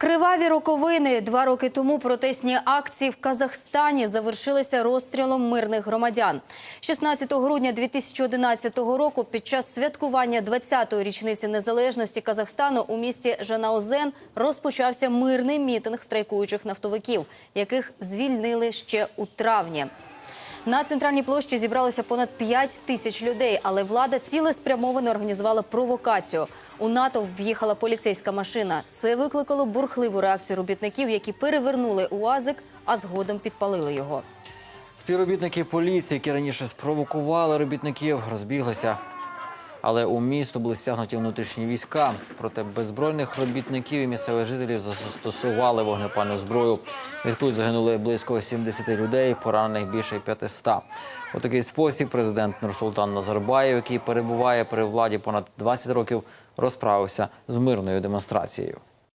Криваві роковини два роки тому протестні акції в Казахстані завершилися розстрілом мирних громадян. 16 грудня 2011 року під час святкування 20-ї річниці незалежності Казахстану у місті Жанаозен розпочався мирний мітинг страйкуючих нафтовиків, яких звільнили ще у травні. На центральній площі зібралося понад 5 тисяч людей, але влада цілеспрямовано організувала провокацію. У НАТО в'їхала поліцейська машина. Це викликало бурхливу реакцію робітників, які перевернули УАЗик, а згодом підпалили його. Співробітники поліції, які раніше спровокували робітників, розбіглися. Але у місто були стягнуті внутрішні війська. Проте беззбройних робітників і місцевих жителів застосували вогнепальну зброю. Від куль загинули близько 70 людей, поранених більше 500. У такий спосіб президент Нурсултан Назарбаєв, який перебуває при владі понад 20 років, розправився з мирною демонстрацією.